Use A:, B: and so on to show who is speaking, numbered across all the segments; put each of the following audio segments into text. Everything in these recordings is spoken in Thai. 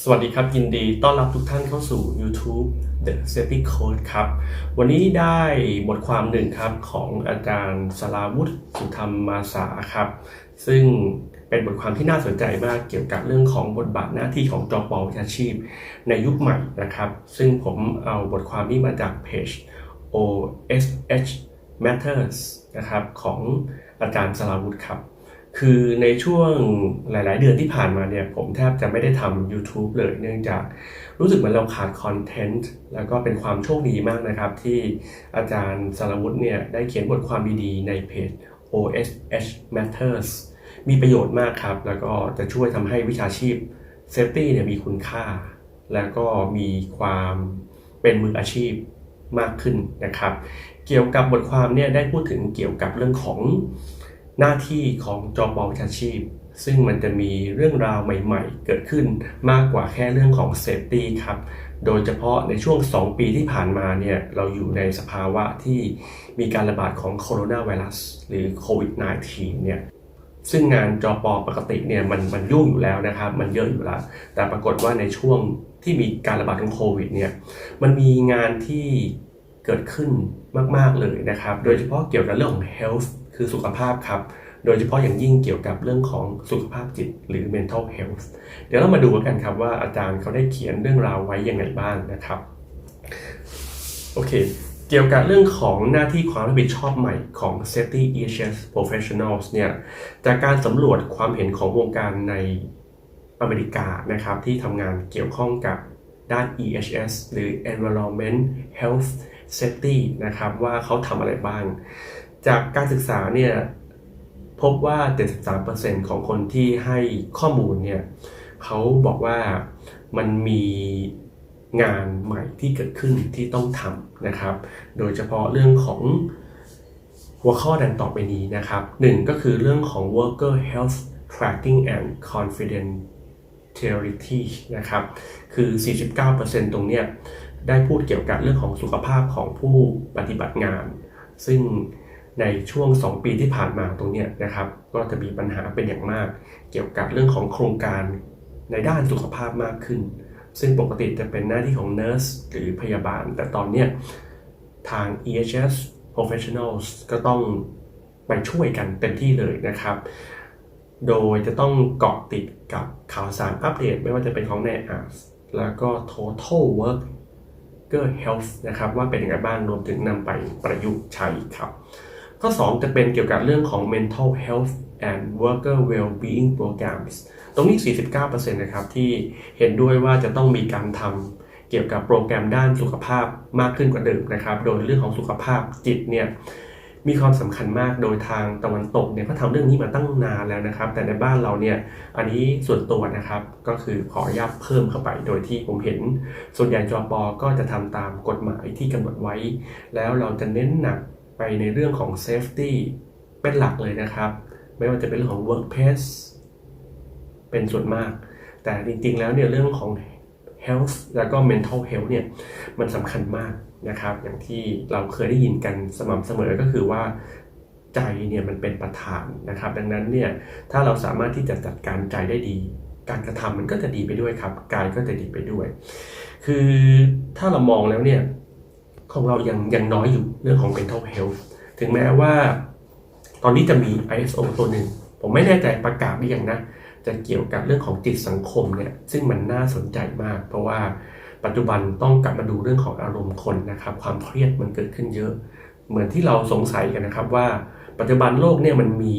A: สวัสดีครับ ยินดีต้อนรับทุกท่านเข้าสู่ YouTube The Safety Code ครับ วันนี้ได้บทความหนึ่งครับของอาจารย์สลาวุฒิสุธรรมมาสาครับ ซึ่งเป็นบทความที่น่าสนใจมากเกี่ยวกับเรื่องของบทบาทหน้าที่ของจอปอวิชาชีพ ในยุคใหม่นะครับ ซึ่งผมเอาบทความนี้มาจากเพจ OSH Matters นะครับของอาจารย์สลาวุฒิครับ คือในช่วงหลาย ๆ เดือนที่ผ่านมาเนี่ยผมแทบจะไม่ได้ทำ YouTube เลยเนื่องจากรู้สึกเหมือนเราขาดคอนเทนต์แล้วก็เป็นความโชคดีมากนะครับ ที่อาจารย์สารวุฒิเนี่ยได้เขียนบทความดีๆในเพจ OSH Matters มีประโยชน์มากครับ แล้วก็จะช่วยทำให้วิชาชีพ Safety เนี่ยมีคุณค่า แล้วก็มีความเป็นมืออาชีพมากขึ้นนะครับ เกี่ยวกับบทความเนี่ยได้พูดถึงเกี่ยวกับเรื่องของ หน้าที่ของจอปอวิชาชีพ ซึ่งมันจะมีเรื่องราวใหม่ๆ เกิดขึ้นมากกว่าแค่เรื่องของเซฟตี้ครับ โดยเฉพาะในช่วง 2 ปีที่ผ่านมาเนี่ยเราอยู่ในสภาวะที่มีการระบาดของโคโรนาไวรัสหรือโควิด -19 เนี่ยซึ่งงานจอปอปกติเนี่ยมันมันยุ่งอยู่แล้วนะครับ มันเยอะอยู่แล้ว แต่ปรากฏว่าในช่วงที่มีการระบาดของโควิดเนี่ยมันมีงานที่เกิดขึ้นมาก ๆ เลยนะครับ โดยเฉพาะเกี่ยวกับเรื่องของ health คือสุขภาพครับ โดยเฉพาะอย่างยิ่งเกี่ยวกับเรื่องของสุขภาพจิตหรือ mental health เดี๋ยวเรามาดูกันครับว่าอาจารย์เขาได้เขียนเรื่องราวไว้อยังไงบ้างนะครับ โอเค เกี่ยวกับเรื่องของหน้าที่ความรับผิดชอบใหม่ของ Safety EHS Professionals เนี่ย จากการสำรวจความเห็นของวงการในอเมริกานะครับที่ทำงานเกี่ยวข้องกับด้าน EHS หรือ Environment Health Safety นะครับว่าเขาทำอะไรบ้าง จากการศึกษาเนี่ยพบว่า 73%ของคนที่ให้ข้อมูลเนี่ยเขาบอกว่ามันมีงานใหม่ที่เกิดขึ้นที่ต้องทำนะครับ โดยเฉพาะเรื่องของหัวข้อดังต่อไปนี้นะครับหนึ่งก็คือเรื่องของ worker health tracking and confidentiality นะครับ คือ 49%ตรงเนี้ยได้พูดเกี่ยวกับเรื่องของสุขภาพของผู้ปฏิบัติงาน ซึ่ง ในช่วง 2 ปีที่ผ่านมาตรงนี้นะครับ ก็จะมีปัญหาเป็นอย่างมาก เกี่ยวกับเรื่องของโครงการในด้านสุขภาพมากขึ้น ซึ่งปกติจะเป็นหน้าที่ของ nurse หรือพยาบาล แต่ตอนนี้ทาง EHS professionals ก็ต้องไปช่วยกันเต็มที่เลยนะครับ โดยจะต้องเกาะติดกับข่าวสารอัปเดต ไม่ว่าจะเป็นของในอาร์แล้วก็ total worker health นะครับว่าเป็นยังไงบ้างรวมถึงนำไปประยุกต์ใช้ครับ ข้อ 2 จะเป็นเกี่ยวกับเรื่องของ mental health and worker well-being programs ตรงนี้ 49%นะครับที่เห็นด้วยว่าจะต้องมีการทำเกี่ยวกับโปรแกรมด้านสุขภาพมากขึ้นกว่าเดิมนะครับ โดยเรื่องของสุขภาพจิตเนี่ยมีความสำคัญมากโดยทางตะวันตกเนี่ยเขาทำเรื่องนี้มาตั้งนานแล้วนะครับ แต่ในบ้านเราเนี่ยอันนี้ส่วนตัวนะครับก็คือขออนุญาตเพิ่มเข้าไป โดยที่ผมเห็นส่วนใหญ่จอปอก็จะทำตามกฎหมายที่กำหนดไว้ แล้วเราจะเน้นหนัก ไปในเรื่องของ safety เป็นหลักเลยนะครับ ไม่ว่าจะเป็นเรื่องของ workplace เป็นส่วนมาก แต่จริงๆแล้วเนี่ยเรื่องของ health แล้วก็ mental health เนี่ยมันสำคัญมากนะครับ อย่างที่เราเคยได้ยินกันสม่ำเสมอก็คือว่าใจเนี่ยมันเป็นประธานนะครับ ดังนั้นเนี่ยถ้าเราสามารถที่จะจัดการใจได้ดี การกระทำมันก็จะดีไปด้วยครับ กายก็จะดีไปด้วย คือถ้าเรามองแล้วเนี่ย ของเรายังยังน้อยอยู่เรื่องของ mental health ถึงแม้ว่า ตอนนี้จะมี ISO ตัวหนึ่ง ผมไม่แน่ใจประกาศหรือยังนะ จะเกี่ยวกับเรื่องของจิตสังคมเนี่ย ซึ่งมันน่าสนใจมาก เพราะว่าปัจจุบันต้องกลับมาดูเรื่องของอารมณ์คนนะครับ ความเครียดมันเกิดขึ้นเยอะ เหมือนที่เราสงสัยกันนะครับว่า ปัจจุบันโลกเนี่ยมันมี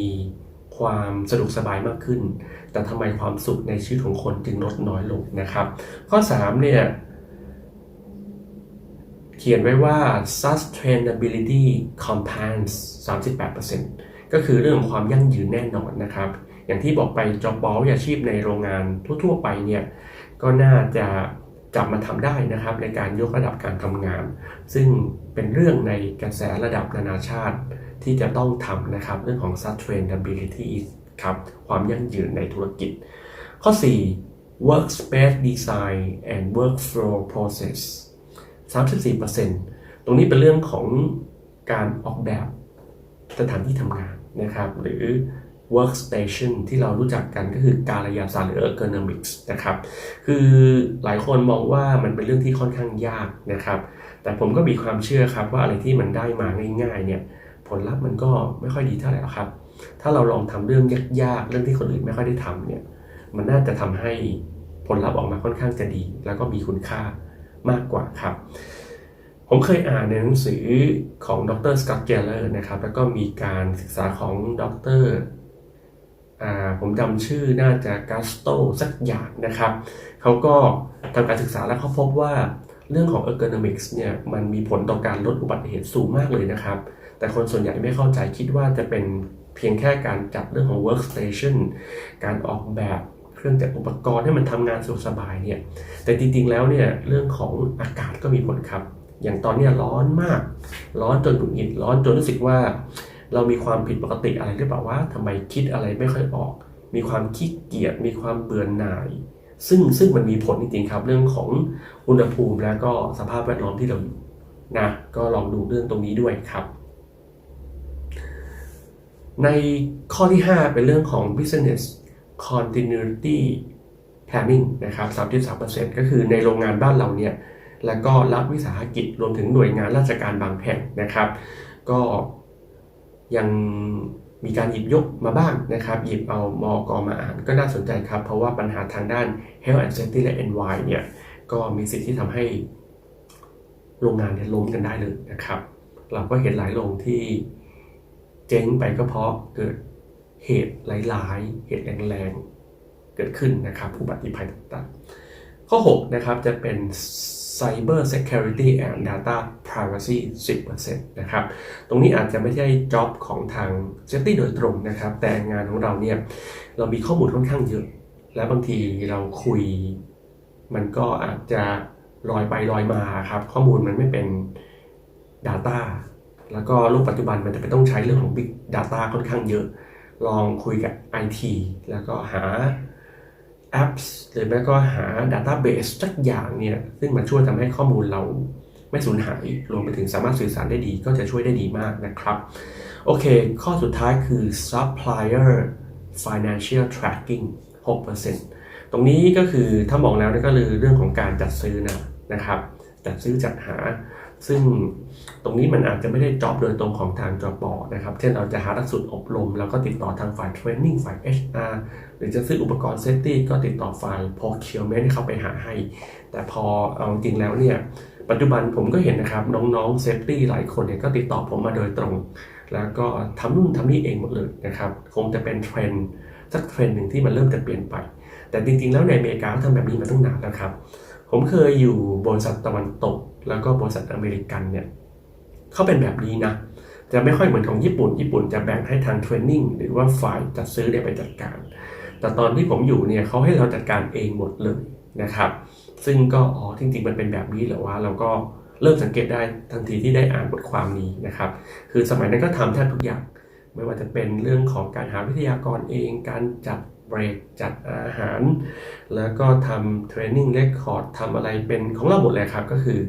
A: ความสะดวกสบายมากขึ้น แต่ทำไมความสุขในชีวิตของคนจึงลดน้อยลงนะครับ ข้อ3เนี่ย ขียนไว้ว่า sustainability compounds 38%ก็คือเรื่องความยั่งยืนแน่นอนนะครับ อย่างที่บอกไปจอบอวิชาชีพในโรงงานทั่ว ๆ ไปเนี่ย ก็น่าจะจับมาทำได้นะครับ ในการยกระดับการทำงาน ซึ่งเป็นเรื่องในกระแสระดับนานาชาติที่จะต้องทำนะครับ เรื่องของ sustainability ครับ ความยั่งยืนในธุรกิจ ข้อ 4 workspace design and workflow process 34%ตรงนี้เป็นเรื่องของการออกแบบสถานที่ทำงานนะครับ หรือ workstation ที่เรารู้จักกันก็คือการยาศาสตร์หรือ ergonomics นะครับ คือหลายคนมองว่ามันเป็นเรื่องที่ค่อนข้างยากนะครับ แต่ผมก็มีความเชื่อครับว่าอะไรที่มันได้มาง่ายๆเนี่ยผลลัพธ์มันก็ไม่ค่อยดีเท่าไหร่หรอกครับ ถ้าเราลองทำเรื่องยากๆ เรื่องที่คนอื่นไม่ค่อยได้ทำเนี่ย มันน่าจะทำให้ผลลัพธ์ออกมาค่อนข้างจะดี แล้วก็มีคุณค่า มากกว่าครับ ผมเคยอ่านในหนังสือของดรสกอตเจเลอร์นะครับ แล้วก็มีการศึกษาของดรผมจำชื่อน่าจะกาสโตสักอย่างนะครับ เขาก็ทำการศึกษาแล้วเขาพบว่าเรื่องของ ergonomics เนี่ยมันมีผลต่อการลดอุบัติเหตุสูงมากเลยนะครับ แต่คนส่วนใหญ่ไม่เข้าใจคิดว่าจะเป็นเพียงแค่การจัดเรื่องของ workstation การออกแบบ เครื่องจักรอุปกรณ์ให้มันทำงานสะดวกสบายเนี่ย แต่จริงๆแล้วเนี่ยเรื่องของอากาศก็มีผลครับ อย่างตอนนี้ร้อนมาก ร้อนจนหงุดหงิดร้อนจนรู้สึกว่า เรามีความผิดปกติอะไรหรือเปล่าว่าทำไมคิดอะไรไม่ค่อยออก มีความขี้เกียจมีความเบื่อหน่าย ซึ่งซึ่งมันมีผลจริงๆครับ เรื่องของอุณหภูมิและก็สภาพแวดล้อมที่เราอยู่นะก็ลองดูเรื่องตรงนี้ด้วยครับในข้อที่ 5 เป็นเรื่องของ business continuity planning นะครับ 3.3%ก็คือในโรงงานบ้านเราเนี่ย แล้วก็รัฐวิสาหกิจรวมถึงหน่วยงานราชการบางแห่งนะครับ ก็ยังมีการหยิบยกมาบ้างนะครับ หยิบเอามอกอมาอ่านก็น่าสนใจครับ เพราะว่าปัญหาทางด้าน health and safety และ NY เนี่ย ก็มีสิทธิ์ที่ทำให้โรงงานเนี่ยล้มกันได้เลยนะครับ เราก็เห็นหลายโรงที่เจ๊งไปก็เพราะเกิด เหตุหลายๆ เหตุแรงๆ เกิดขึ้นนะครับอุบัติภัยต่างๆ ข้อ 6 นะครับจะเป็น Cyber Security and Data Privacy 10%นะครับ ตรงนี้อาจจะไม่ใช่ job ของทาง Safety โดยตรงนะครับ แต่งานของเราเนี่ย เรามีข้อมูลค่อนข้างเยอะ และบางทีเราคุย มันก็อาจจะลอยไปลอยมาครับ ข้อมูลมันไม่เป็น Data แล้วก็โลกปัจจุบันมันจะไปต้องใช้เรื่องของ Big Data ค่อนข้างเยอะ ลองคุยกับ IT แล้วก็หาแอปหรือแม้ก็หา Database สักอย่างเนี่ยซึ่งมันช่วยทำให้ข้อมูลเราไม่สูญหาย รวมไปถึงสามารถสื่อสารได้ดีก็จะช่วยได้ดีมากนะครับ โอเค ข้อสุดท้ายคือ supplier financial tracking 6%ตรงนี้ก็คือถ้ามองแล้วก็คือเรื่องของการจัดซื้อนะนะครับ จัดซื้อจัดหา ซึ่งตรงนี้มันอาจจะไม่ได้จอบโดยตรงของทางจอบอนะครับ เช่นเราจะหาหลักสูตรอบรม แล้วก็ติดต่อทางฝ่ายเทรนนิ่งฝ่าย HR หรือจะซื้ออุปกรณ์เซฟตี้ก็ติดต่อฝ่าย procurement ให้เขาไปหาให้ แต่พอเอาจริงแล้วเนี่ยปัจจุบันผมก็เห็นนะครับ น้องๆเซฟตี้หลายคนเนี่ยก็ติดต่อผมมาโดยตรง แล้วก็ทำนู่นทำนี่เองหมดเลยนะครับ คงจะเป็นเทรนด์สักเทรนด์หนึ่งที่มันเริ่มจะเปลี่ยนไป แต่จริงๆ แล้วในอเมริกาเขาทำแบบนี้มาตั้งนานแล้วครับ ผมเคยอยู่บริษัทตะวันตก แล้วก็บริษัทอเมริกันเนี่ยเขาเป็นแบบนี้นะจะไม่ค่อยเหมือนของญี่ปุ่น ญี่ปุ่นจะแบ่งให้ทางเทรนนิ่งหรือว่าฝ่ายจัดซื้อเนี่ยไปจัดการ แต่ตอนที่ผมอยู่เนี่ยเขาให้เราจัดการเองหมดเลยนะครับ ซึ่งก็อ๋อจริงๆมันเป็นแบบนี้เหรอวะเราก็เริ่มสังเกตได้ทันทีที่ได้อ่านบทความนี้นะครับ คือสมัยนั้นก็ทำแทบทุกอย่าง ไม่ว่าจะเป็นเรื่องของการหาวิทยากรเอง การจัดเบรกจัดอาหาร แล้วก็ทำเทรนนิ่งเรคคอร์ดทำอะไรเป็นของเราหมดเลยครับ ก็คือ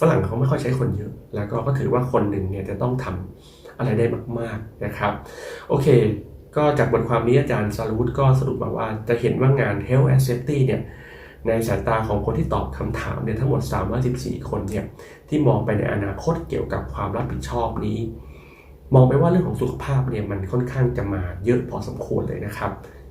A: ฝรั่งเขาไม่ค่อยใช้คนเยอะ แล้วก็ก็ถือว่าคนหนึ่งเนี่ยจะต้องทำอะไรได้มาก ๆนะครับ โอเค ก็จากบทความนี้อาจารย์ซาลูดก็สรุปมาว่าจะเห็นว่างาน Health and Safety เนี่ยในสายตาของคนที่ตอบคำถามเนี่ยทั้งหมด 314 คนเนี่ยที่มองไปในอนาคตเกี่ยวกับความรับผิดชอบนี้ มองไปว่าเรื่องของสุขภาพเนี่ยมันค่อนข้างจะมาเยอะพอสมควรเลยนะครับ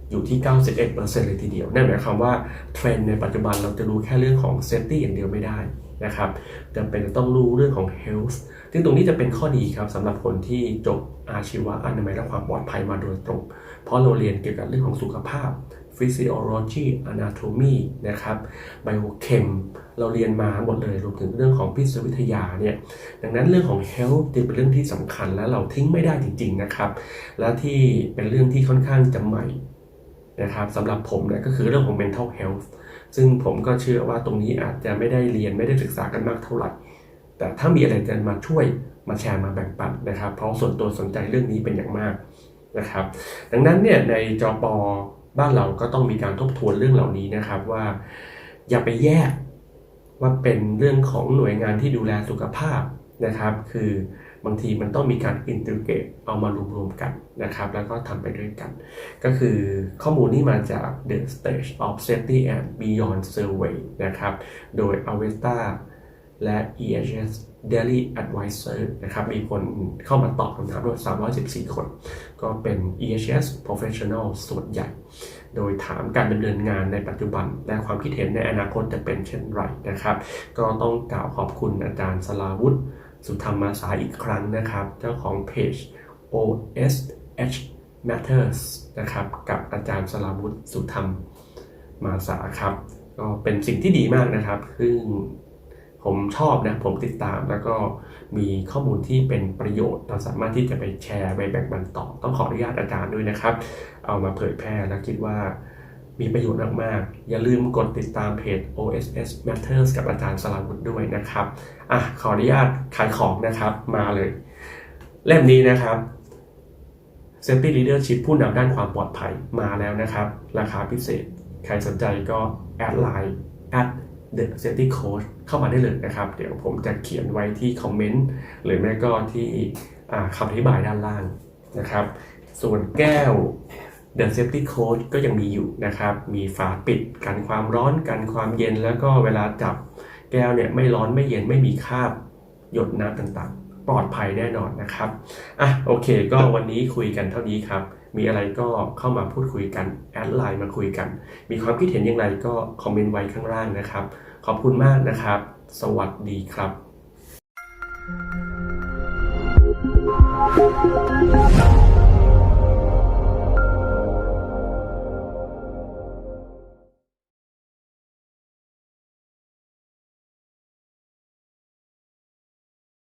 A: อยู่ที่ 91%เลยทีเดียว นั่นหมายความว่าเทรนด์ในปัจจุบันเราจะรู้แค่เรื่องของ safety อย่างเดียวไม่ได้ นะครับจำเป็นจะต้องรู้เรื่องของ health ซึ่งตรงนี้จะเป็นข้อดีครับสำหรับคนที่จบอาชีวะอนามัยและความปลอดภัยมาโดยตรง เพราะเราเรียนเกี่ยวกับเรื่องของสุขภาพ physiology anatomy นะครับ biochem เราเรียนมาหมดเลยรวมถึงเรื่องของพิษวิทยาเนี่ย ดังนั้นเรื่องของ health จึงเป็นเรื่องที่สำคัญและเราทิ้งไม่ได้จริง ๆนะครับ และที่เป็นเรื่องที่ค่อนข้างจะใหม่นะครับสำหรับผมเนี่ยก็คือเรื่องของ mental health ซึ่งผมก็เชื่อว่าตรงนี้อาจจะไม่ได้เรียนไม่ได้ศึกษากันมากเท่าไหร่แต่ถ้ามีอะไรจะมาช่วยมาแชร์มาแบ่งปันนะครับ เพราะส่วนตัวสนใจเรื่องนี้เป็นอย่างมากนะครับ ดังนั้นเนี่ยในจอปอบ้านเราก็ต้องมีการทบทวนเรื่องเหล่านี้นะครับว่า อย่าไปแยกว่าเป็นเรื่องของหน่วยงานที่ดูแลสุขภาพนะครับ คือ บางทีมันต้องมีการอินทิเกตเอามารวมๆกันนะครับ แล้วก็ทำไปด้วยกัน ก็คือข้อมูลที่มาจาก The Stage of Safety and Beyond Survey นะครับ โดย Avesta และ EHS Daily Advisor นะครับ มีคนเข้ามาตอบคำถามด้วย314 คน ก็เป็น EHS Professional ส่วนใหญ่ โดยถามการดำเนินงานในปัจจุบัน และความคิดเห็นในอนาคตจะเป็นเช่นไรนะครับ ก็ต้องกล่าวขอบคุณอาจารย์สลาวุฒิ สุธรรมมาสาอีกครั้งนะครับ เจ้าของเพจ OSH Matters นะครับ กับอาจารย์สลาวุฒิสุธรรมมาสาครับ ก็เป็นสิ่งที่ดีมากนะครับ ซึ่งผมชอบนะ ผมติดตามแล้วก็มีข้อมูลที่เป็นประโยชน์ เราสามารถที่จะไปแชร์ไปแบ่งปันต่อ ต้องขออนุญาตอาจารย์ด้วยนะครับ เอามาเผยแพร่แล้วคิดว่า มีประโยชน์มากๆ อย่าลืมกดติดตามเพจ OSS Matters กับอาจารย์สลาวุฒิด้วยนะครับ อะ ขออนุญาตขายของนะครับ มาเลย เล่มนี้นะครับ Safety Leadership ผู้นำด้านความปลอดภัยมาแล้วนะครับ ราคาพิเศษ ใครสนใจก็แอดไลน์ at the safety coach เข้ามาได้เลยนะครับ เดี๋ยวผมจะเขียนไว้ที่คอมเมนต์ หรือไม่ก็ที่คำอธิบายด้านล่างนะครับ ส่วนแก้ว The Safety Coach ก็ยังมีอยู่นะครับ มีฝาปิดกันความร้อนกันความเย็นแล้วก็เวลาจับแก้วเนี่ยไม่ร้อนไม่เย็นไม่มีคราบหยดน้ำต่างๆ ปลอดภัยแน่นอนนะครับอะโอเค ก็วันนี้คุยกันเท่านี้ครับ มีอะไรก็เข้ามาพูดคุยกันแอดไลน์มาคุยกัน มีความคิดเห็นอย่างไรก็คอมเมนต์ไว้ข้างล่างนะครับ ขอบคุณมากนะครับ สวัสดีครับ